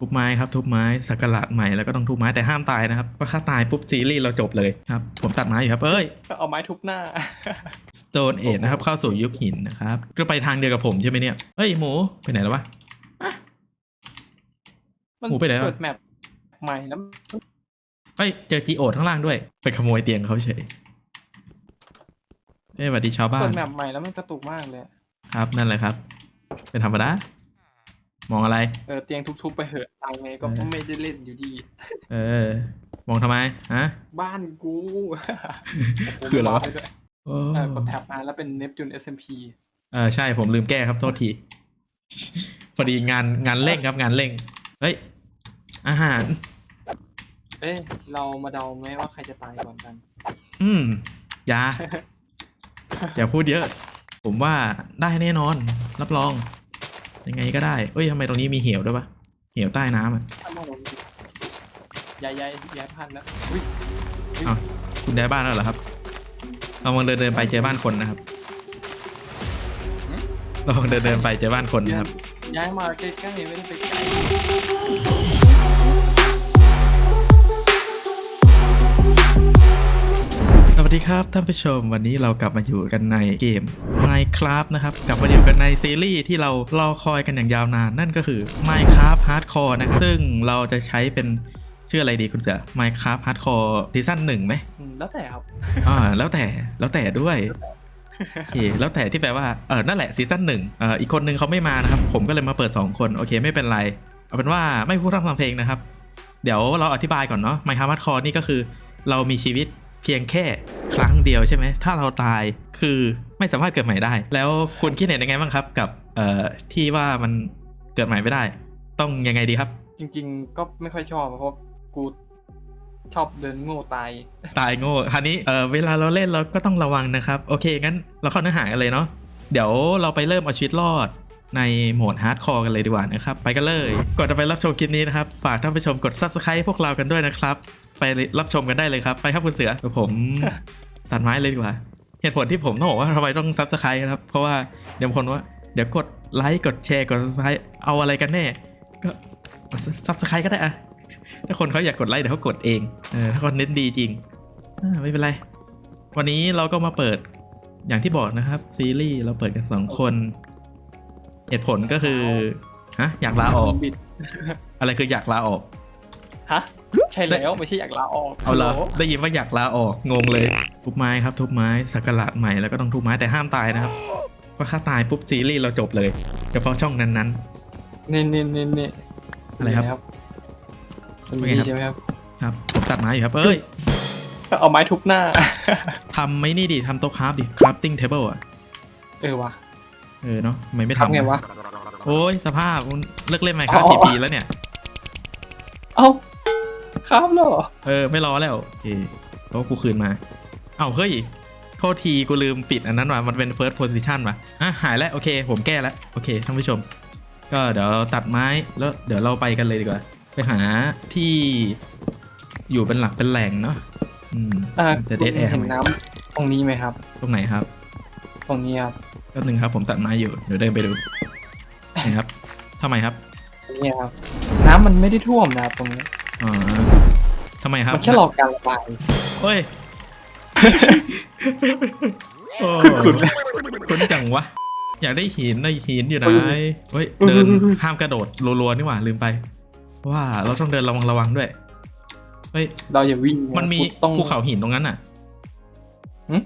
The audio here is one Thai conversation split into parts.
ทุบไม้ครับทุบไม้สักการะใหม่แล้วก็ต้องทุบไม้แต่ห้ามตายนะครับเพราะถ้าตายปุ๊บซีรีส์เราจบเลยครับผมตัดไม้อยู่ครับเอ้ยเอาไม้ทุบหน้า Stone Age นะครับเข้าสู่ยุคหินนะครับก็ไปทางเดียวกับผมใช่ไหมเนี่ยเอ้ยหมูไปไหนแล้ววะมันหมูไปไหนแล้วเปิดแมปใหม่แล้วเอ้ยเจอจีโอดข้างล่างด้วย ไปขโมยเตียงเขาเฉยเอ้ยสวัสดีชาวบ้าเปินดแมปใหม่แล้วมันกระตุกมากเลยครับนั่นแหละครับ เป็นธรรมดา มองอะไร เออเตียงทุบๆไปเหอะตังไงก็เออไม่ได้เล่นอยู่ดี เออ มองทำไมฮะ บ้านกูคืออะไรวะโโหมาด้วยโอ้เออกดแท็บมาแล้วเป็นเนปจูน SMP เออใช่ผมลืมแก้ครับโทษทีพอดีงานงานเร่งครับงานเร่ง เฮ้ย อาหาร เอ้ยเรามาเดาไหมว่าใครจะตายก่อนกัน อืมอยาอย่าพูดเยอะ ผมว่าได้แน่นอน รับรอง ยังไงก็ได้เอ้ยทำไมตรงนี้มีเหวด้วยปะเหวใต้น้ำอะถ้ามองลงดิย้ายย้ายย้ายพันธุ์แล้วอุ้ยอ้าวคุณได้บ้านแล้วเหรอครับเราลองเดินเดินไปเจอบ้านคนนะครับเราลองเดินเดินไปเจอบ้านคนนะครับ ย้ายมาใกล้ๆไม่ได้ไปไกล วัสดีครับท่านผู้ชม วันนี้เรากลับมาอยู่กันในเกม Minecraft นะครับกลับมาอยู่กันในซีรีส์ที่เรารอคอยกันอย่างยาวนาน นั่นก็คือ Minecraft Hardcore นะครับซึ่งเราจะใช้เป็นชื่ออะไรดีคุณเสือ Minecraft Hardcore ซีซั่นหนึ่งไหมอืมแล้วแต่ครับ อ่าแล้วแต่แล้วแต่ด้วยโอเคแล้วแต่ที่แปลว่าเออนั่นแหละซีซั่นหนึ่งเอ่ออีกคนนึงเขาไม่มานะครับ ผมก็เลยมาเปิด 2 คนโอเคไม่เป็นไร เอาเป็นว่าไม่พูดร่ำทำเพลงนะครับ เดี๋ยวเราอธิบายก่อนเนาะ Minecraft Hardcore นี่ก็คือ เรามีชีวิต เพียงแค่ครั้งเดียวใช่ไหม ถ้าเราตายคือไม่สามารถเกิดใหม่ได้ แล้วคุณคิดเห็นยังไงบ้างครับ กับเอ่อที่ว่ามันเกิดใหม่ไม่ได้ ต้องยังไงดีครับ จริง ๆ ก็ไม่ค่อยชอบเพราะกูชอบเดินโง่ตาย ตายโง่คราวนี้เออเวลาเราเล่นเราก็ต้องระวังนะครับ โอเค งั้นเราเข้าเนื้อหากันเลยเนาะเดี๋ยวเราไปเริ่มเอาชีวิตรอดในโหมดฮาร์ดคอร์กันเลยดีกว่านะครับ ไปกันเลย ก่อนจะไปรับชมคลิปนี้นะครับ ฝากท่านผู้ชมกด subscribe พวกเรากันด้วยนะครับ ไปรับชมกันได้เลยครับ ไปครับคุณเสือเดี๋ยวผมตัดไม้เลยดีกว่า เหตุผลที่ผมต้องบอกว่าทำไมต้อง subscribe นะครับ เพราะว่าเดี๋ยวคนว่า เดี๋ยวกดไลค์กดแชร์กด subscribe เอาอะไรกันแน่ ก็ subscribe ก็ได้อะถ้าคนเขาอยากกดไลค์เดี๋ยวเขากดเองเออถ้าคนเน้นดีจริงอ่าไม่เป็นไร วันนี้เราก็มาเปิดอย่างที่บอกนะครับ ซีรีส์เราเปิดกันสองคน เหตุผลก็คือฮะอยากลาออกบิดอะไรคืออยากลาออกฮะ ใช่แล้วไม่ใช่อยากลาออกเอาเหรอโโหได้ยินว่าอยากลาออกงงเลย ทุบไม้ครับ ทุบไม้สักการะใหม่แล้วก็ต้องทุบไม้แต่ห้ามตายนะครับเพราะถ้าตายปุ๊บซีรีส์เราจบเลยเฉพาะช่องนั้นเน่เน่เน่เน่อะไรครับมันว่ามีไงครับ ใช่ไหมครับๆครับผมตัดไม้อยู่ครับ เอ้ยเอาไม้ทุบหน้า ทำไหม่นี่ดิทำโต๊ะคราฟดิ crafting table อะ เออวะเออเนาะทำไมไม่ทำทำไงวะ โอ้ยสภาพมันเลิกเล่นไมค์ครับอ๋อ กี่ปีแล้วเนี่ย เอ้า ครับเหรอเออไม่รอแล้วโอเคเพราะว่ากูคืนมา เอ้าเฮ้ยโทษทีกูลืมปิดอันนั้นว่ะมันเป็น first position ว่ะอะหายแล้วโอเคผมแก้แล้วโอเคท่านผู้ชม ก็เดี๋ยวเราตัดไม้แล้วเดี๋ยวเราไปกันเลยดีกว่า ไปหาที่อยู่เป็นหลักเป็นแหล่งเนาะอืมอ่าจะคุเดณทแอร์เห็นน้ำตรงนี้ไหมครับ ตรงไหนครับ ตรงนี้ครับแป๊บนึงครับผมตัดไม้อยู่เดี๋ยวเดินไปดูนี่ครับทำไมครับตรงนี้ครับ น้ำมันไม่ได้ท่วมนะครับตรงนี้ อ๋อทำไมครับมันแค่รอการระบายเฮ้ยโอ้ขุดคุณจังวะ อยากได้หินได้หินอยู่นะเออเฮ้ยเออเดินห้ามกระโดดรัวๆนี่หว่าลืมไปเพราะว่าเราต้องเดินระวังระวังด้วยเฮ้ยเราอย่าวิ่งะมันมีต้องภูเขาหินตรงนั้นอะหึ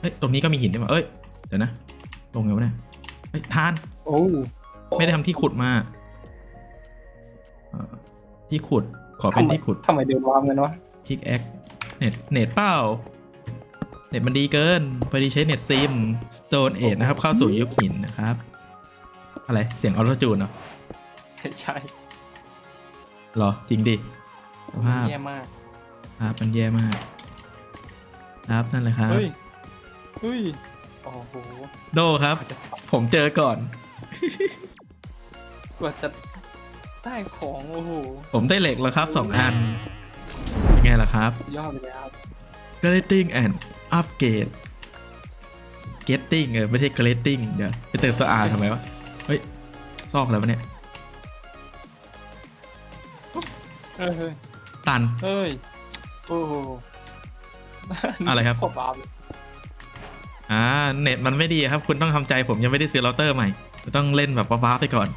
เฮ้ยตรงนี้ก็มีหินด้วยว่ะเอ้ยเดี๋ยวนะตรงไงวะเนี่ยเฮ้ยทาน โอ้ไม่ได้ทำที่ขุดมาเอ่อที่ขุด ขอเป็นที่ขุดทำไมเดินวามกันวะคลิกแอคเน็ตเน็ตเป้าเน็ตมันดีเกินพอดีใช้เน็ตซิม Stone Age นะครับ เข้าสู่ยุคหินนะครับ อะไรเสียงออโตจูนเหรอใช่เหรอ จริงดิสภาพแย่มากครับมันแย่มาก ครับนั่นแหละครับเฮ้ยเฮ้ยโอ้โหโดครับ ผมเจอก่อนกว่าจะ ได้ของโอ้โหผมได้เหล็กแล้วครับสองอันเป็นไงล่ะครับ ยอดไปเลยครับ Grading and Upgrade Getting เออไม่ใช่ Grading เดี๋ยวไปเติมตัว R ทำไมวะ เฮ้ย ซอกแล้ววะเนี่ยเอ้ยเฮ้ย ตัน เฮ้ย โอ้โหอะไรครับ ขอบาปเลยอ่า เน็ตมันไม่ดีครับ คุณต้องทำใจผมยังไม่ได้ซื้อเราเตอร์ใหม่ ต้องเล่นแบบว้าๆไปก่อน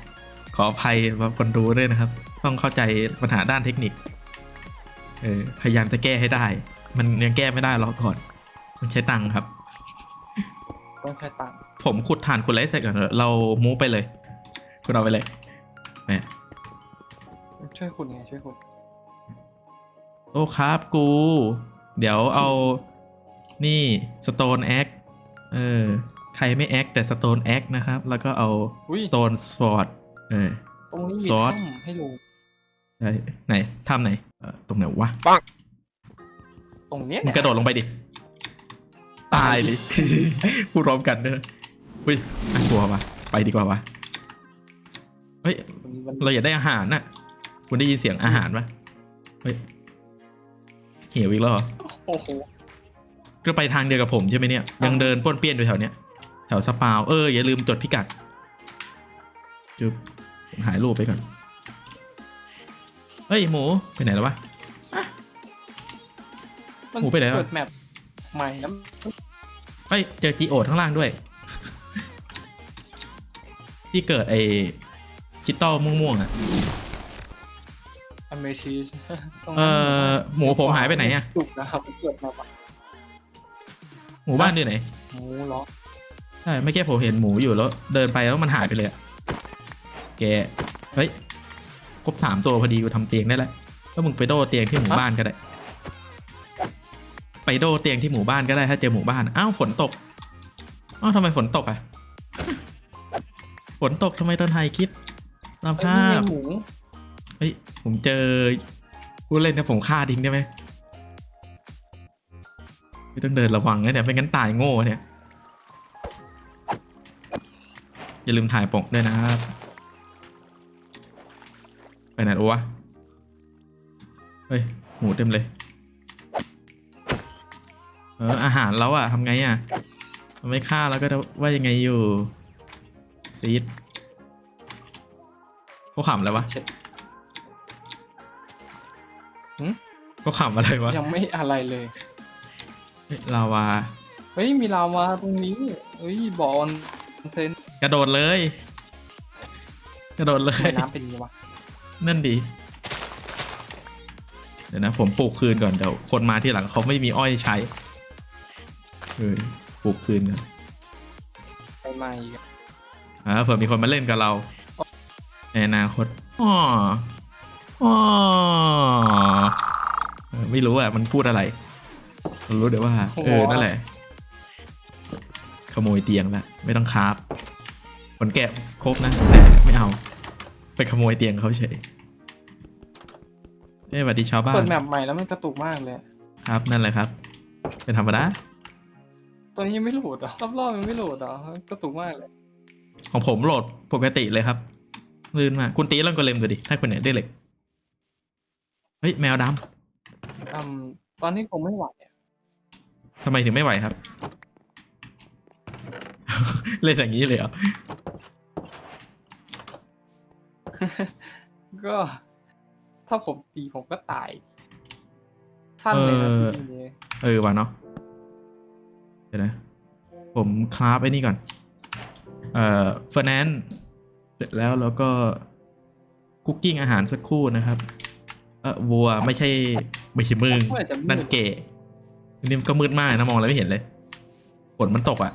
ขออภัยแบบคนดูด้วยนะครับ ต้องเข้าใจปัญหาด้านเทคนิคเออพยายามจะแก้ให้ได้ มันยังแก้ไม่ได้รอก่อน มันใช้ตังค์ครับ ต้องใช้ตังค์ผมขุดฐานขุดอะไรเสร็จก่อนเถอะเรามูฟไปเลย คุณเอาไปเลยแหมช่วยคุณไงช่วยคุณโอ้ครับกู เดี๋ยวเอา นี่สโตนแอคเออ ใครไม่แอคแต่สโตนแอคนะครับ แล้วก็เอาอุ้ยสโตนสปอร์ต เออ ตรงนี้มีซอส ถ้ำให้ลงไหนไหนทำไหนเอ่อตรงไหนวะ ตรงเนี้ยมึงเนี่ยกระโดดลงไปดิ ตายเลย พูดพร้อมกันเนอะอุ้ยน่ากลัววะไปดีกว่าวะเฮ้ยมันมันเราอยากได้อาหารน่ะ คุณได้ยินเสียงอาหารปะเฮ้ยหิวอีกแล้วเหรอโอ้โหก็ไปทางเดียวกับผมใช่ไหมเนี่ย ยังเดินป้วนเปี้ยนอยู่แถวเนี้ย แถวสปาว เอออย่าลืมจดพิกัดจุบผม ถ่ายรูปไปก่อน เฮ้ยหมูไปไหนแล้ววะมันหมูไปไหนวะเปิดแมปใหม่แล้วเฮ้ยเจอจีโอดข้างล่างด้วย ที่เกิดไอ้คิตตอลม่วงๆอะ อเมทีตรงเอนั้นอหมูผมหายไปไหนอะจุกนะครับเปิดแมปอะหมูบ้านอยู่ไหน หมูเหรอ ใช่ไม่แค่ผมเห็นหมูอยู่แล้ว เดินไปแล้วมันหายไปเลยอะ แกเฮ้ยครบสามตัวพอดีกูทำเตียงได้แล้วแล้วมึงไปโดเตียงที่หมู่บ้านก็ได้ ไปโดเตียงที่หมู่บ้านก็ได้ถ้าเจอหมู่บ้านอ้าวฝนตกอ้าวทำไมฝนตกอะฝนตกทำไมตอนไทยคลิปสเอ้ยภาพเฮ้ยผมเจอผู้เล่นนะผมฆ่าทิ้งได้ไหมไม่ต้องเดินระวังนะเนี่ยไม่งั้นตายโง่เนี่ย อย่าลืมถ่ายปกด้วยนะครับ ไปไหนวะ เฮ้ย หมูเต็มเลย เออ อาหารแล้วอะทำไงอะมันไม่ฆ่าแล้วก็จะว่ายังไงอยู่ ซีดเขาขำแล้ววะเช็ดเขาขำอะไรวะ ยังไม่อะไรเลยเฮ้ยลาวา เฮ้ย มีลาวาตรงนี้ เฮ้ยบอลเซนกระโดดเลย กระโดดเลทำไมยน้ำเป็นอย่างนี้วะ นั่นดี เดี๋ยวนะ ผมปลูกคืนก่อนเดี๋ยวคนมาที่หลังเขาไม่มีอ้อยใช้เออปลูกคืนก่อนไปใหม่อีกอ่าเผื่อมีคนมาเล่นกับเราในอนาคตอ๋ออ๋อเออไม่รู้อะมันพูดอะไรเรารู้เดี๋ยวว่า เออ นั่นแหละ ขโมยเตียงละไม่ต้องคราฟผลแกะครบนะแต่ไม่เอาไป ขโมยเตียงเขาเฉยเอ้ยสวัสดีชาวบ้าเปินดแมปใหม่แล้วมันกระตุกมากเลย ครับนั่นแหละครับ เป็นธรรมดาตัวนี้ยังไม่โหลดเหรอรอบๆยังไม่โหลดเหรอกระตุกมากเลย ของผมโหลดปกติเลยครับลื่นมากคุณตีเล่นก็เล่มดูดิถ้าคุณไหนได้เหล็กเฮ้ยแมวดอืมตอนนี้คงไม่ไหวอะำทำไมถึงไม่ไหวครับ เล่นอย่างนี้เลยเหรอ ก็ ถ้าผมตีผมก็ตาย สั้นเลยนะเออทีนี้เออวะเนาะเดี๋ยวนะ ผมคราฟไอ้นี่ก่อน เอ่อเฟอร์แนนเสร็จแล้วแล้วก็คุกกิ้งอาหารสักครู่นะครับ เออวัวไม่ใช่ไม่ใช่มึงเมื่อจะมืนั่นดเก๋อันนี่มันก็มืดมากนะมองอะไรไม่เห็นเลยฝนมันตกอะ่ะ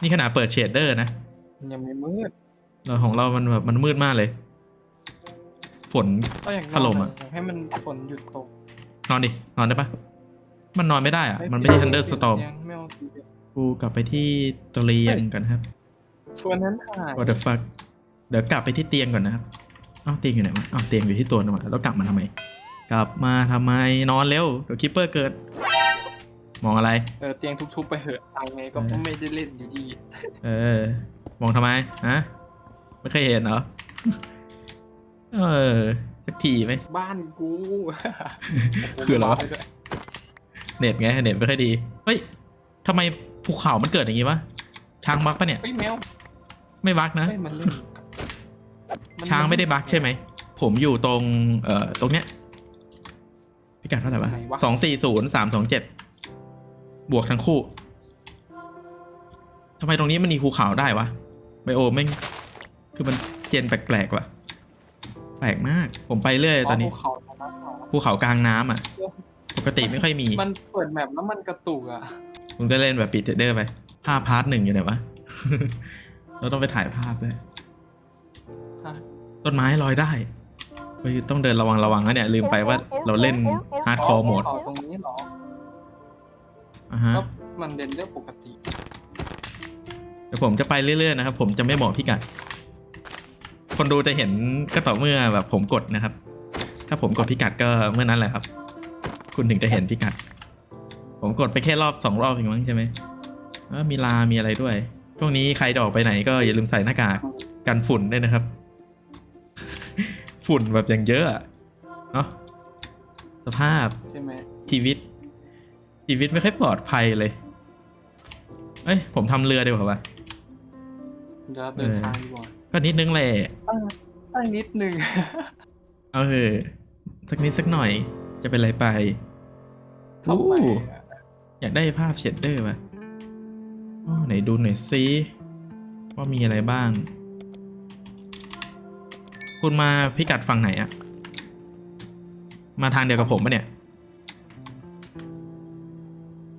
นี่ขนาดเปิดเชดเดอร์นะ ยังไม่มืด เราของเรามันแบบมันมืดมากเลย ฝน ก็อย่างถล่มอะอยากให้มันฝนหยุดตกนอนดิ นอนได้ปะมันนอนไม่ได้อะมันไม่ใช่ทันเดอร์สตอมยังไม่เอาตีเดียวกูกลับไปที่เตียงกันครับส่วนนั้นหาย what the fuck เดี๋ยวกลับไปที่เตียงก่อนนะครับเอ้าเตียงอยู่ไหนวะเอ้าเตียงอยู่ที่ตัวนึงวะแล้วกลับมาทำไม กลับมาทำไมนอนเร็วเดี๋ยวคิปเปอร์เกิด มองอะไร เออเตียงทุบๆไปเหอะตังไงก็เออไม่ได้เล่นอยู่ดี เออ มองทำไมฮะ ไม่เคยเห็นเหรอ เออ สักทีไหม บ้านกูคืออะไรวะผมบกปด้วยเน็ตไง เน็ตไม่ค่อยดี เฮ้ยทำไมภูเขามันเกิดอย่างงี้วะ ช้างบักปะเนี่ย เฮ้ยแมวไม่บักนะ เฮ้ยมันเล่นกับนช้างไม่ได้บักใช่ไหมผผมอยู่ตรง เอ่อ ตรงเนี้ย พิกัดเท่าไหร่วะไหนวะสองสี่ศูนย์สามสองเจ็ด บวกทั้งคู่ ทำไมตรงนี้มันมีภูเขาได้วะ ไบโอแม่ง คือมันเจนแปลกๆว่ะ แปลกมาก ผมไปเรื่อยตอนนี้ ภูเขาตรงนั้นเหรอภูเขากลางน้ำอะ ปกติไม่ค่อยมี มันเปิดแมปแล้วมันกระตุกอะ คุณก็เล่นแบบปีเทเดอร์ไปภาพพาร์ทหนึ่งอยู่ไหนวะ เราต้องไปถ่ายภาพด้วยฮะ ต้นไม้ลอยได้เฮ้ยต้องเดินระวังระวังนะเนี่ย ลืมไปว่าเราเล่นฮาร์ดคอร์โหมดภูเขาตรงนี้เหรออะฮะก็มันเดนเดอร์ปกติ เดี๋ยวผมจะไปเรื่อยๆนะครับ ผมจะไม่บอกพิกัด คนดูจะเห็นก็ต่อเมื่อแบบผมกดนะครับ ถ้าผมกดพิกัดก็เมื่อนั้นแหละครับ คุณถึงจะเห็นพิกัด ผมกดไปแค่รอบสองรอบเองมั้งใช่ไหมเออมีลา มีอะไรด้วย ช่วงนี้ใครจะออกไปไหนก็อย่าลืมใส่หน้ากากกันฝุ่นด้วยนะครับ ฝุ่นแบบอย่างเยอะอะเนาะสภาพใช่ไหมชีวิต ชีวิตไม่ค่อยปลอดภัยเลย เอ้ย ผมทำเรือดีกว่าวะเดี๋ยวเราเดินเออทางดีกว่า ก็นิดนึงแหละตั้งตั้งนิดนึง เอาเถอะสักนิดสักหน่อย จะเป็นไรไปทำไมอู้อะอยากได้ภาพเชดเดอร์ป่ะอ้อไหนดูหน่อยซิว่ามีอะไรบ้าง คุณมาพิกัดฝั่งไหนอะมาทางเดียวกับผมปะเนี่ย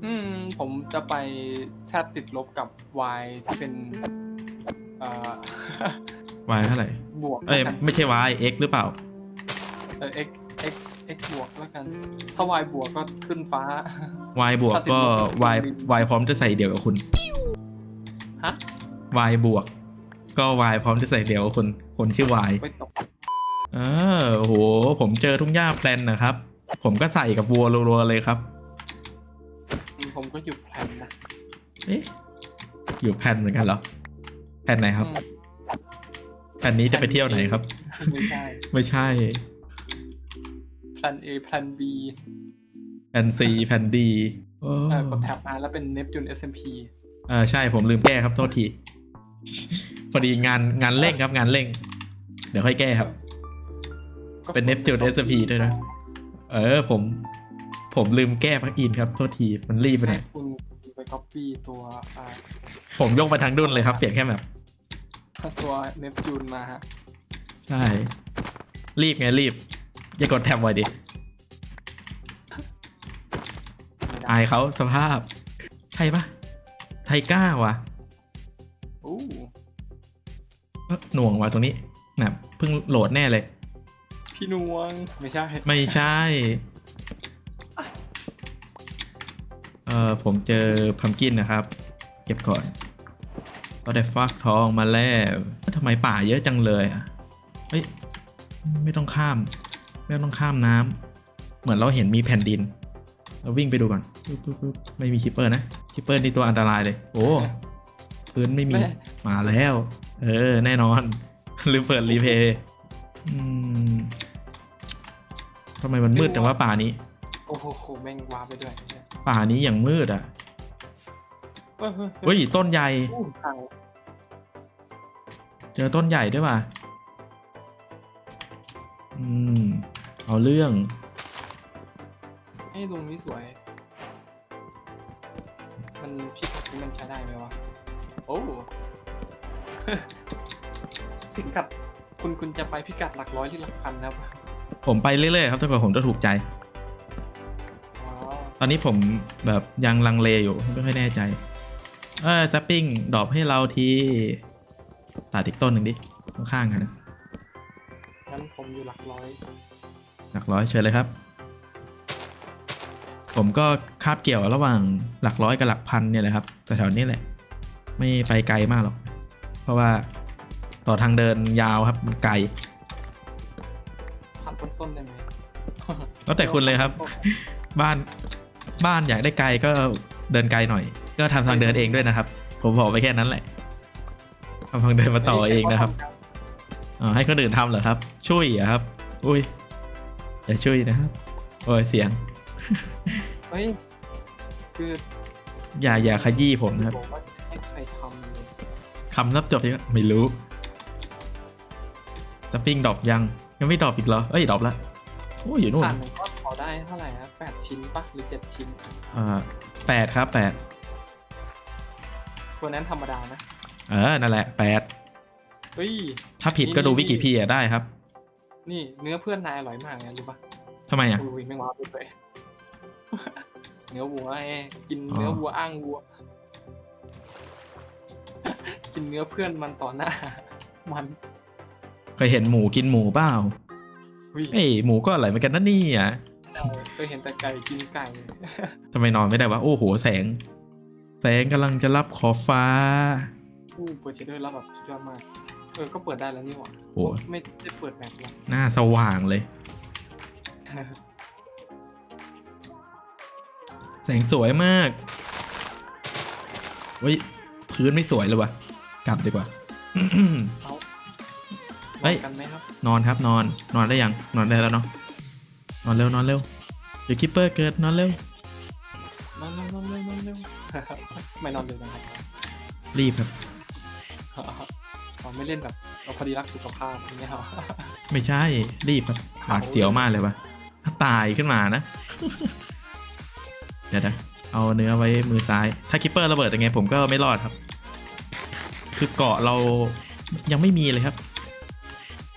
อืม ผมจะไปชาติติดลบกับ y ที่เป็น เอ่อ y เท่าไหร่ บวกเอ้ย แล้วกันไม่ใช่ y x หรือเปล่า เออ x x x บวกแล้วกันถ้า y บวกก็ขึ้นฟ้า y บวกถ้าติดก็ลบ y y พร้อมจะใส่เดี่ยวกับคุณฮะ y บวก ก็ y พร้อมจะใส่เดี่ยวกับคุณคนชื่อ y ไม่ตกเออโอ้โห ผมเจอทุ่งหญ้าแพลนนะครับ ผมก็ใส่กับวัวรัวๆเลยครับอืมผมก็อยู่แพลนนะ เอ๊ะ อยู่แพลนเหมือนกันเหรอ แพลนไหนครับอืมแพลนนี้จะไปเที่ยวไหนครับ ไม่ใช่ไม่ใช่แพลน A แพลน B แพลน C แพลน D โอ้เออกดแท็บมาแล้วเป็น Neptune SMP เออใช่ผมลืมแก้ครับโทษทีพอดีงานงานเร่งครับงานเร่ง เดี๋ยวค่อยแก้ครับก็เป็น Neptune SMP ด้วยนะเออผม ผมลืมแก้พักอินครับโทษทีมันรีบไปหน่อยคุณไป copy ตัวอ่าผมยกมาทางดุนเลยครับ เปลี่ยนแค่แบบ ตัว Neptune มาฮะใช่ รีบไงรีบ อย่ากดแท็บไว้ดิไม่ได้อายเขาสภาพ ใช่ปะไทก้าวะอู้เอ้อหน่วงว่ะตรงนี้แบบเพิ่งโหลดแน่เลย พี่นวงไม่ใช่ไม่ใช่ เออผมเจอพัมกินนะครับ เก็บก่อน ก็ได้ฟักทองมาแล้วทำไมป่าเยอะจังเลยอะเฮ้ยไม่ต้องข้าม ไม่ต้องข้ามน้ำเหมือนเราเห็นมีแผ่นดิน เราวิ่งไปดูก่อนปึ๊บปึ๊บปึ๊บไม่มีคิปเปอร์นะคิปเปอร์นี่ตัวอันตรายเลย โอ้พื้นไม่มีแม่มาแล้ว เออ แน่นอนลืมเปิดรีเพย์อืมทำไมมันมืดจังว่าป่านี้ โอ้โหโหแม่งวาร์ปไปด้วยเนี่ยป่านี้อย่างมืดอะ เออเออเออเฮ้ยต้นใหญ่ อู้ทางเจอต้นใหญ่ด้วยว่ะอืมเอาเรื่อง ไอ้ตรงนี้สวย มันพิกัดที่มันใช้ได้ไหมวะ โอ้ พิกัด คุณคุณจะไปพิกัดหลักร้อยหรือหลักพันครับผมไปเรื่อยๆครับจนกว่าผมจะถูกใจ อ๋อตอนนี้ผมแบบยังลังเลอยู่ไม่ค่อยแน่ใจ เออซัปปิ้งดรอปให้เราทีตัดอีกต้นหนึ่งดิ ข้างๆกันนะงั้นผมอยู่หลักร้อย หลักร้อยเชิญเลยครับ ผมก็คาบเกี่ยวระหว่างหลักร้อยกับหลักพันเนี่ยแหละครับแถวๆนี้แหละ ไม่ไปไกลมากหรอก เพราะว่าต่อทางเดินยาวครับมันไกลพันต้นๆได้ไหมแล้วแต่คุณเลยครับ บ้านบ้านอยากได้ไกลก็เดินไกลหน่อย ก็ทำทางเดินเองด้วยนะครับ ผมบอกไปแค่นั้นแหละทำทางเดินมาต่อเองนะครับอ๋อให้คนอื่นทำเหรอครับ ช่วยเหรอครับ อุ้ยอย่าช่วยนะครับโอ้ยเสียงเฮ้ยคืออย่าอย่าขยี้ผมนะครับบอกว่าให้ใครทำเลยคำรับจบยังไม่รู้สปริงดอกยังยังไม่ดรอปอีกเหรอเอ้ยดรอปละโอ้ยอยู่นู่น ผ่านหนึ่งก้อนเผาได้เท่าไหร่นะแปดชิ้นปะหรือเจ็ดชิ้น อ่าแปดครับแปด เฟอร์นั้นธรรมดานะเออนั่นแหละแปดเฮ้ย ถ้าผิดก็ดูวิกิพีเดียได้ครับนี่เนื้อเพื่อนนายอร่อยมากนะรู้ปะทำไมอะอุ้ยไม่มาพูดไปเนื้อวัวไอ้กินเนื้อวัวอ้างวัว กินเนื้อเพื่อนมันต่อหน้า มันเคยเห็นหมูกินหมูเปล่าอุ้ยเอ้ยหมูก็อร่อยเหมือนกันนะนี่อะเคยเห็นแต่ไก่กินไก่ทำไมนอนไม่ได้วะโอ้โหแสง แสงกำลังจะรับขอบฟ้า อู้เปิดเชดเดอร์แล้วแบบสุดยอดมาก เออ ก็เปิดได้แล้วนี่หว่าโอ้ไม่ได้เปิดแมปหรอกหน้าสว่างเลย แสงสวยมากเฮ้ยพื้นไม่สวยเลยวะกลับดีกว่า เอาเฮ้ย นอนกันไหมครับ นอนครับนอนนอนได้ยังนอนได้แล้วเนาะนอนเร็วนอนเร็วเดี๋ยวคิปเปอร์เกิดนอนเร็วนอนนอนนอนเร็วนอนเร็ว ไม่นอนเลยนะครับรีบครับอ๋อไม่เล่นแบบเราพอดีรักสุขภาพอย่างเงี้ยเหรอไม่ใช่รีบครับหวาดเสียวมากเลยวะถ้าตายขึ้นมานะ เดี๋ยวนะเอาเนื้อไว้มือซ้าย ถ้าคิปเปอร์ระเบิดยังไงผมก็ไม่รอดครับ คือเกาะเรายังไม่มีเลยครับ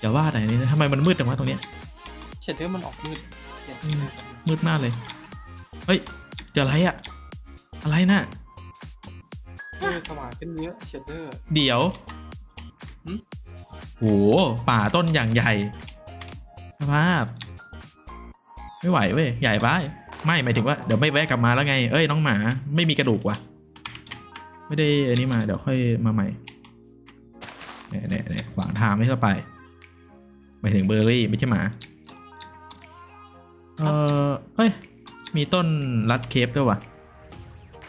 อย่าว่าแต่นี้นะทำไมมันมืดจังวะตรงเนี้ยเชดเดอร์มันออกมืดเปลี่ยนอืมมืดมากเลย เฮ้ยเจออะไรอะ อะไรน่ะเออสว่างขึ้นเยอะเชดเดอร์ เดี๋ยวหึ โหป่าต้นอย่างใหญ่สภาพ ไม่ไหวเว้ยใหญ่ไปไม่หมายถึงว่าเดี๋ยวไม่แวะกลับมาแล้วไง เอ้ยน้องหมา ไม่มีกระดูกว่ะ ไม่ได้อันนี้มาเดี๋ยวค่อยมาใหม่เนี่ยเนี่ยเนี่ยขวางทางไม่เข้าไปหมายถึงเบอร์รี่ไม่ใช่หมาเออเฮ้ยมีต้นรัดเคปด้วยว่ะ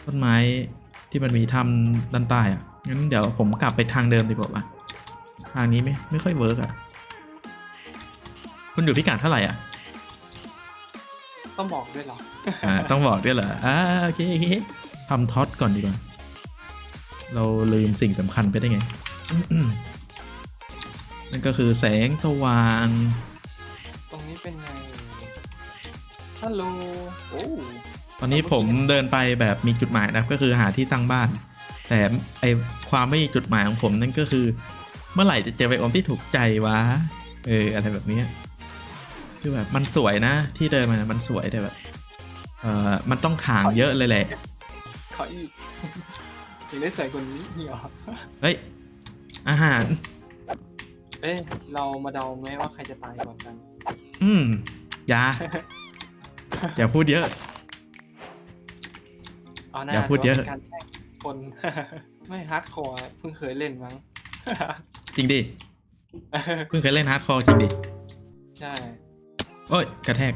ต้นไม้ที่มันมีถ้ำด้านใต้อะงั้นเดี๋ยวผมกลับไปทางเดิมดีกว่าว่ะทางนี้ไม่ไม่ค่อยเวิร์กอะคุณอยู่พิกัดเท่าไหร่อะ ต้องบอกด้วยเหรอ อ่า ต้องบอกด้วยเหรอ อ่า โอเคโอเคทำท็อตก่อนดีกว่า เราลืมสิ่งสำคัญไปได้ไงอืมนั่นก็คือแสงสว่าง ตรงนี้เป็นไง ฮัลโหล โอ้ ตอนนี้ผมเดินไปแบบมีจุดหมายนะครับก็คือหาที่สร้างบ้าน แต่ไอความไม่มีจุดหมายของผมนั่นก็คือ เมื่อไหร่จะเจอไบโอมที่ถูกใจวะเอออะไรแบบเนี้ยคือแบบมันสวยนะ ที่เดินมามันสวยแต่แบบเออมันต้องถางเยอะเลยแหละ ขออีกอยากได้สวยกว่านี้นี่เหรอเฮ้ยอาหาร เอ้ยเรามาเดาไหมว่าใครจะตายก่อนกัน อืมอย่าอย่าพูดเยอะ เอาหน้าอย่าพูดเยอะหรืว่าป็นการแช่งคน ไม่ฮาร์ดคอร์เพิ่งเคยเล่นมั้ง จริงดิ เพิ่งเคยเล่นฮาร์ดคอร์จริงดิ ใช่โอ้ย กระแทก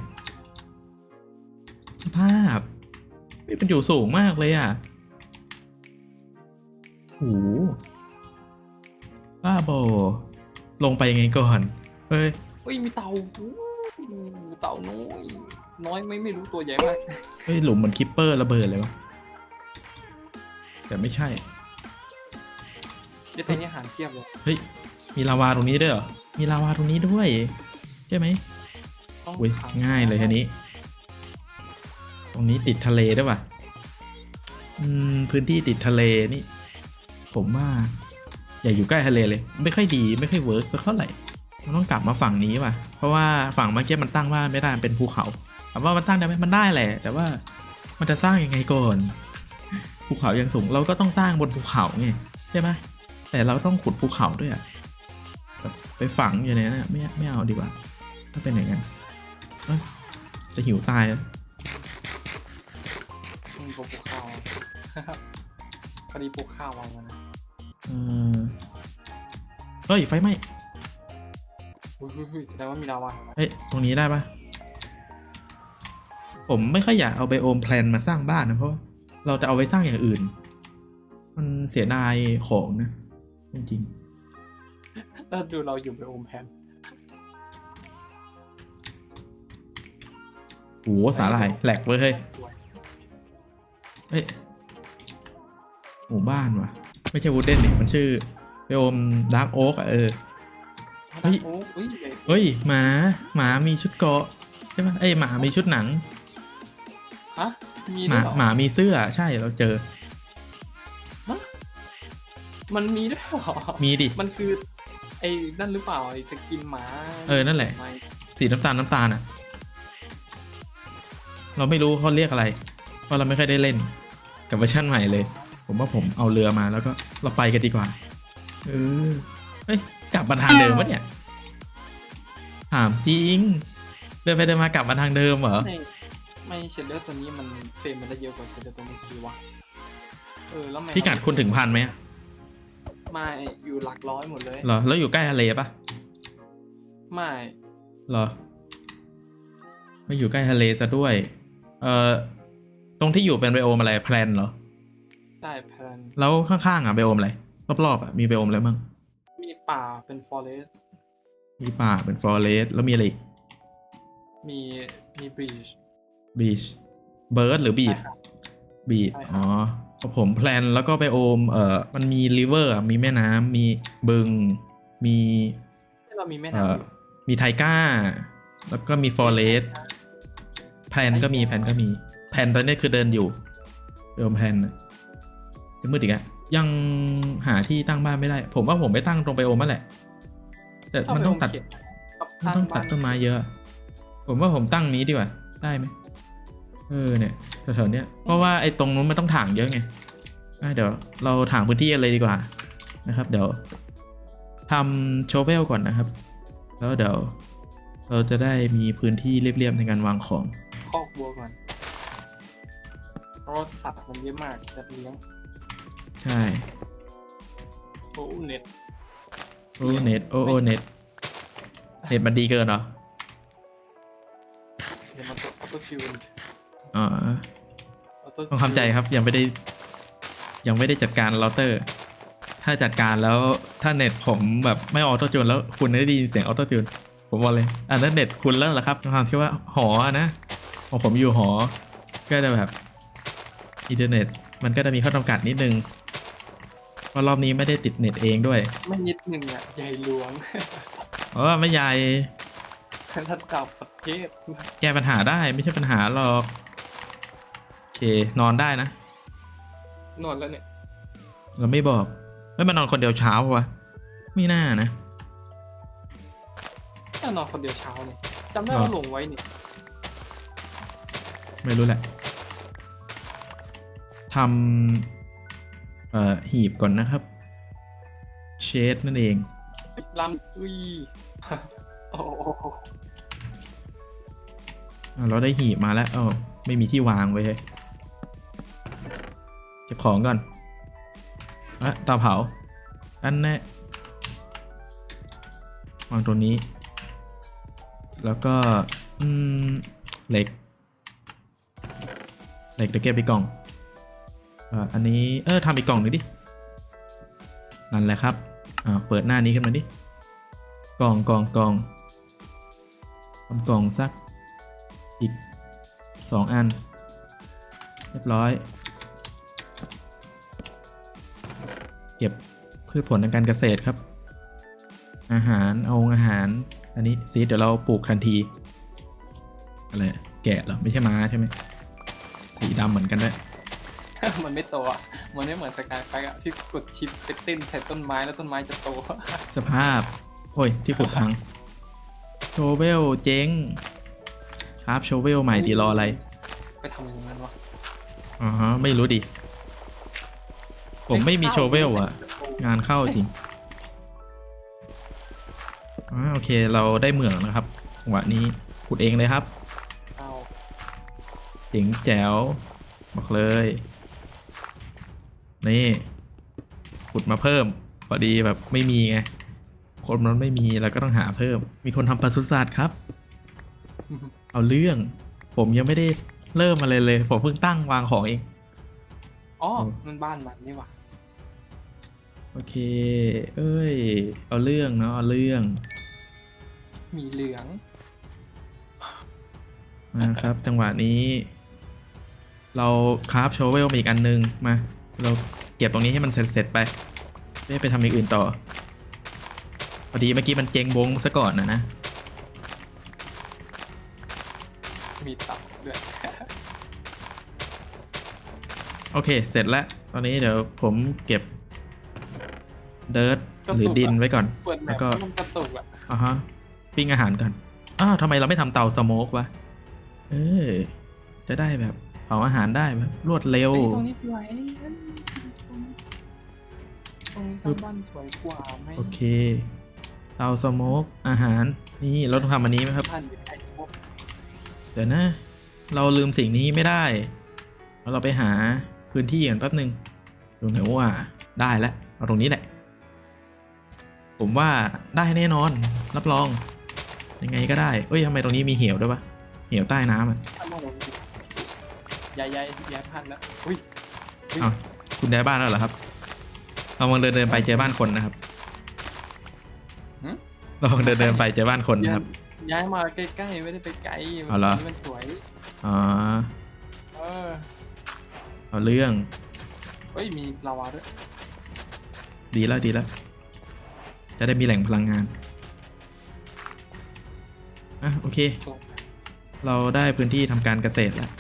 สภาพเฮ้ยมันอยู่สูงมากเลยอะโหบ้าบอลงไปยังไงก่อน เฮ้ย เฮ้ยมีเต่าอู้เต่าน้อย น้อยไม่ไม่รู้ตัวใหญ่มาก เฮ้ย หลุมเหมือนคิปเปอร์ระเบิดเลยวะ แต่ไม่ใช่เดี๋ยวตอนนี้อาหารเทียบเลยเฮ้ยมีลาวาตรงนี้ด้วยเหรอมีลาวาตรงนี้ด้วย ใช่ไหมต้องอุ้ยขัง่ายเลยทีนี้ ตรงนี้ติดทะเลด้วยป่ะอืมพื้นที่ติดทะเลนี่ ผมว่าอย่าอยู่ใกล้ทะเลเลย ไม่ค่อยดีไม่ค่อยเวิร์กสักเท่าไหร่มันต้องกลับมาฝั่งนี้ว่ะ เพราะว่าฝั่งเมื่อกี้มันตั้งบ้านไม่ได้มันเป็นภูเขาถามว่ามันตั้งได้ไหมมันได้แหละ แต่ว่ามันจะสร้างยังไงก่อน ภูเขายังสูง เราก็ต้องสร้างบนภูเขาไงใช่ไหมแต่เราต้องขุดภูเขาด้วยอะแบบไปฝังอยู่ในนั้นอะไม่ไม่เอาดีกว่า ถ้าเป็นอย่างนั้นเอ้ยจะหิวตายแล้วอืมผมปลูกข้าวพอดีปลูกข้าววางมานะเออเฮ้ยไฟไหม้อุ้ยอุ้ยอุ้ยแสดงว่ามีลาวาเฮ้ยตรงนี้ได้ปะผมไม่ค่อยอยากเอาไบโอมแพลนมาสร้างบ้านนะเพราะ เราจะเอาไว้สร้างอย่างอื่น มันเสียดายของนะ จริงแล้วดูเราอยู่ไปโอมแพนๆโอ้โหสาหร่ายแหลกเว้ยเฮ้ยสวยเฮ้ยหมู่บ้านว่ะ ไม่ใช่วูดเดนนี่มันชื่อไบโอมดาร์กโอ๊กอะเออโอ้เฮ้ยโอ้เฮ้ยเฮ้ยหมาหมามีชุดเกราะใช่ไหมเอ้ยหมามีชุดหนังฮะ มีหด้มาวยเหรอหมามีเสื้อใช่เราเจอ มันมีด้วยเหรอมีดิ มันคือ ไอ้นั่นหรือเปล่าไอ้สกินหมาเออนั่นแหละ ไม่สีน้ำตาลน้ำตาลอะ เราไม่รู้เขาเรียกอะไรเพราะเราไม่ค่อยได้เล่น กับเวอร์ชันใหม่เลย ผมว่าผมเอาเรือมาแล้วก็เราไปกันดีกว่า เออเฮ้ยกลับมาทางเดิมปะเนี่ยถามจริง เดินไปเดินมากลับมาทางเดิมเหรอ ไม่ ไม่เชดเดอร์ตัวนี้มันเฟรมมันได้เยอะกว่าเชดเดอร์ตัวเมื่อกี้วะเออแล้วทำไมพี่กัดคุณถึงพันไหมอะไม่อยู่หลักร้อยหมดเลยเหรอ แล้วอยู่ใกล้ทะเลปะไม่เหรอ ไม่อยู่ใกล้ทะเลซะด้วย เอ่อ ตรงที่อยู่เป็นไบโอมอะไรแพลนเหรอได้แพลนแล้วข้างๆอะไบโอมอะไร รอบๆอะมีไบโอมอะไรบ้าง มีป่าเป็นฟอเรสมีป่าเป็นฟอเรสแล้วมีอะไรอีก มีมีบรีช บีชเบิร์ดหรือบีดบีดใช่ครับอ๋อของผมแพลนแล้วก็ไบโอม เอ่อมันมีริเวอร์มีแม่น้ำมีบึง มีที่เรามีแม่เอ่อน้ำอยู่มีไทก้า แล้วก็มีฟอเรสแพลนก็มีแพลนก็มี แพลนตอนนี้คือเดินอยู่ไบโอมแพลนน่ะจะมืดอีกอะยังหาที่ตั้งบ้านไม่ได้ ผมว่าผมไปตั้งตรงไบโอมนั่นแหละ แต่มันต้องตัดเขตกับมันต้องตัดต้นไม้เยอะ ผมว่าผมตั้งนี้ดีกว่า ได้ไหม เออเนี่ยแถวๆเนี้ยเพราะว่าไอ้ตรงนู้นมันต้องถางเยอะไงอะเดี๋ยวเราถางพื้นที่กันเลยดีกว่านะครับ เดี๋ยวทำโชเวลก่อนนะครับ แล้วเดี๋ยวเราจะได้มีพื้นที่เรียบๆในการวางของคอกวัวก่อนเพราะว่าสัตว์มันเยอะมากจะเลี้ยงใช่โอ้เน็ตโอ้เน็ตโอ้โอ้เน็ตเน็ตมันดีเกินเหรอ เดี๋ยวมันออโต้ฟิว อ๋อออโต้ต้องทำใจครับยังไม่ได้ ยังไม่ได้จัดการเราเตอร์ ถ้าจัดการแล้วถ้าเน็ตผมแบบไม่ออโต้จูนแล้วคุณได้ยินเสียงออโต้จูนผมบอกเลยอันนั้นเน็ตคุณแล้วล่ะครับความที่ว่าหออะนะของผมอยู่หอ ก็จะแบบอินเทอร์เน็ต มันก็จะมีข้อจำกัดนิดนึงเพราะรอบนี้ไม่ได้ติดเน็ตเองด้วย ไม่นิดหนึ่งอะใหญ่หลวงเพราะว่าไม่ใหญ่ระดับประเทศแก้ปัญหาได้ไม่ใช่ปัญหาหรอกโอ เค นอนได้นะ นอนแล้วเนี่ย เราไม่บอก ไม่มานอนคนเดียวเช้าปะวะไม่น่านะแค่นอนคนเดียวเช้าเนี่ยจำได้หรอว่าลงไว้นี่ไม่รู้แหละทำเอ่อหีบก่อนนะครับ เชดนั่นเองลำอุ้ยโอ้โหอะเราได้หีบมาแล้วเอ้าไม่มีที่วางไว้ยเก็บของก่อนอะตาเผา อันแน่วางตรงนี้ แล้วก็ อืม เหล็ก เหล็กเดี๋ยวเก็บไปกล่องอ่าอันนี้ เออทำอีกกล่องหนึ่งดิ นั่นแหละครับ อ่า เปิดหน้านี้ขึ้นมาดิ กล่องกล่องกล่องทำกล่องสัก อีกสองอัน เรียบร้อย เก็บพืชผลทางการเกษตรครับ อาหารเอาอาหาร อันนี้ซีดเดี๋ยวเราปลูกทันทีอะไรแกะเหรอไม่ใช่ม้าใช่ไหมสีดำเหมือนกันด้วยมันไม่โตอะ มันไม่เหมือนสกายไฟอะที่กดชิปไปเต้นใส่ต้นไม้แล้วต้นไม้จะโต สภาพ โอ้ย ที่ขุดพัง โชเวลเจ๊ง ครับโชเวลใหม่ดีรออะไร ไปทำอย่างนั้นวะอ๋อฮะไม่รู้ดิ ผมไม่มีโชเวลอะงานเข้าจริงอ่าโอเคเราได้เหมืองนะครับจังหวะนี้ขุดเองเลยครับเอาเจ๋งแจ๋วบอกเลย นี่ขุดมาเพิ่มพอดีแบบไม่มีไงคนมันไม่มีเราก็ต้องหาเพิ่ม มีคนทำปศุสัตว์ครับ เอาเรื่อง ผมยังไม่ได้เริ่มอะไรเลย ผมเพิ่งตั้งวางของเองอ๋อเอามันบ้านมันนี่หว่า โอเค เอ้ย เอาเรื่องเนาะ เอาเรื่อง มีเหลืองนะครับ จังหวะนี้ เราคราฟโชเวลมาอีกอันนึง มา เราเก็บตรงนี้ให้มันเสร็จๆไป ได้ไปทำอย่างอื่นต่อ พอดีเมื่อกี้มันเจงบงซะก่อนนะนะ มีเต่าด้วย โอเค เสร็จแล้ว ตอนนี้เดี๋ยวผมเก็บ เดิร์ดหรือดินไว้ก่อน เปิดแมแล้วปก็ มันกระตุกอะอ่าฮะปิ้งอาหารก่อนอ้าวทำไมเราไม่ทำเตาสโมกวะเออจะได้แบบเผาอาหารได้แบบรวดเร็ว เฮ้ยตรงนี้สวยตรงนี้ทำบ้านสวยกว่าไหมโอเค เตาสโมกอาหารนี่เราต้องทำอันนี้ไหมครับ บ้านอยู่ใกล้พวกเดี๋ยวนะ เราลืมสิ่งนี้ไม่ได้แล้วเราไปหาพื้นที่กันแป๊บหนึ่งดูหน่อยว่าได้แล้วเอาตรงนี้แหละ ผมว่าได้แน่นอน รับรอง ยังไงก็ได้ เอ้ยทำไมตรงนี้มีเหวด้วยวะเหวใต้น้ำอะถ้ามาลงย้ายย้ายย้ายพันธุ์แล้วอุ้ยอ้าวคุณได้บ้านแล้วเหรอครับระวังเดินเดินไปเจอบ้านคนนะครับระวังเดินเดินไปเจอบ้านคนนะครับ ย้ายมาใกล้ๆไม่ได้ไปไกลเอาเหรอมันสวยอ๋อเออเอาเรื่องเฮ้ยมีลาวาด้วยดีแล้วดีแล้ว จะได้มีแหล่งพลังงาน อะ โอเค เราได้พื้นที่ทำการเกษตรแล้ว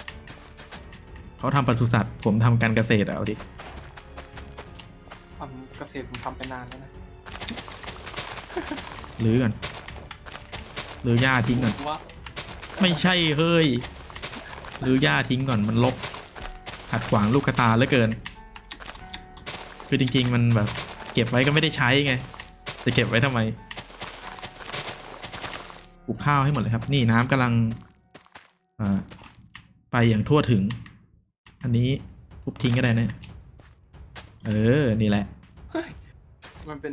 เขาทำปศุสัตว์ ผมทำการเกษตรอะเอาดิทำเกษตรผมทำไปนานแล้วนะรื้อก่อนรื้อหญ้าทิ้งก่อน ว่าไม่ใช่เฮ้ยรื้อหญ้าทิ้งก่อนมันลกขัดขวางลูกกระตาเหลือเกิน คือจริง ๆ มันแบบ เก็บไว้ก็ไม่ได้ใช้ไง จะเก็บไว้ทำไมปลูกข้าวให้หมดเลยครับ นี่น้ำกำลังอ่าไปอย่างทั่วถึง อันนี้ทุบทิ้งก็ได้นะ เออ นี่แหละ มันเป็น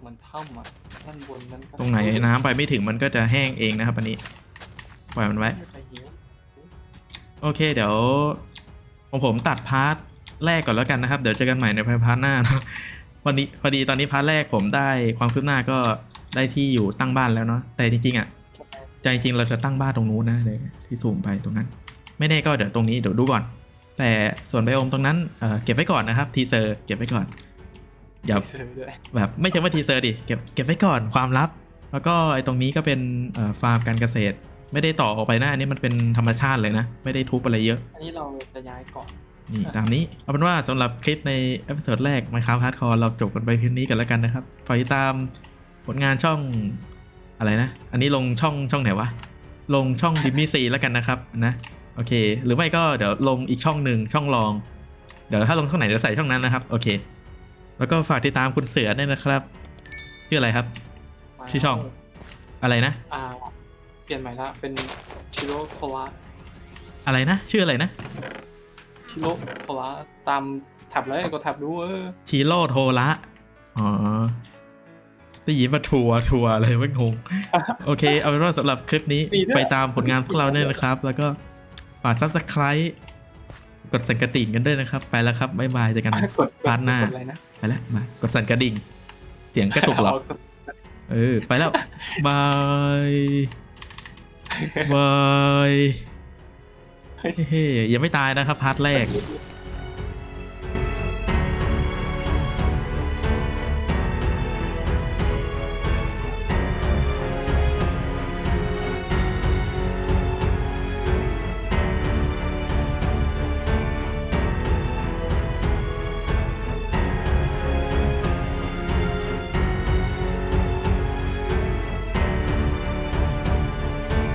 เหมันถ้ำอะด้านบนนั้นก็ตรงไหนน้ำไปไม่ถึงมันก็จะแห้งเองนะครับ อันนี้ ปล่อยมันไว้ไม่ไปหิวโอเค เดี๋ยวของผมตัดพาร์ทแรกก่อนแล้วกันนะครับ เดี๋ยวเจอกันใหม่ในพาร์ทหน้านะ วันนี้พอดีตอนนี้พาร์ทแรกผมได้ความคืบหน้าก็ได้ที่อยู่ตั้งบ้านแล้วเนาะแต่จริงๆอะใจจริงๆเราจะตั้งบ้านตรงนู้นนะเลยที่สูงไปตรงนั้น ไม่แน่ก็เดี๋ยวตรงนี้เดี๋ยวดูก่อน แต่ส่วนไบโอมตรงนั้นเอ่อเก็บไว้ก่อนนะครับทีเซอร์เก็บไว้ก่อนอย่าเซอร์ด้วยแบบไม่ใช่ว่าทีเซอร์ดิเก็บเก็บไว้ก่อนความลับ แล้วก็ไอ้ตรงนี้ก็เป็นเอ่อฟาร์มการเกษตร ไม่ได้ต่อออกไปนะอันนี้มันเป็นธรรมชาติเลยนะ ไม่ได้ทุบอะไรเยอะ อันนี้เราจะย้ายเกาะ นี่ตามนี้เอาเป็นว่าสำหรับคลิปในเอพิโซดแรก Minecraft Hardcore เราจบกันไปเพียงนี้กันแล้วกันนะครับฝากติดตามผลงานช่องอะไรนะ อันนี้ลงช่องช่องไหนวะ ลงช่องดิมมี่ซีแล้วกันนะครับนะโอเค หรือไม่ก็เดี๋ยวลงอีกช่องหนึ่งช่องรอง เดี๋ยวถ้าลงช่องไหนเดี๋ยวใส่ช่องนั้นนะครับ โอเค แล้วก็ฝากติดตามคุณเสือด้วยนะครับชื่ออะไรครับ ชื่อช่อง อะไรนะอ่าเปลี่ยนใหม่ละเป็นชิโร่โคละอะไรนะ ชื่ออะไรนะ ชิโร่โคละตามแท็บเลยกดแท็บดูเออชิโร่โทระอ๋อได้ยินมาทัวร์ทัวร์อะไรไม่งงโอเค เอาเป็นว่าสำหรับคลิปนี้มีด้วยไปตามผลงานพวกเราเนี่ยนะครับ แล้วก็ฝาก subscribe กดสั่นกระดิ่งกันด้วยนะครับ ไปแล้วครับบ๊ายบายเจอกันกดพาร์ทหน้ากดอะไรนะไปแล้วมากดสั่นกระดิ่ง เสียงกระตุกเหรอากดเออ ไปแล้วบายบาย เฮ้ยยังไม่ตายนะครับพาร์ทแรก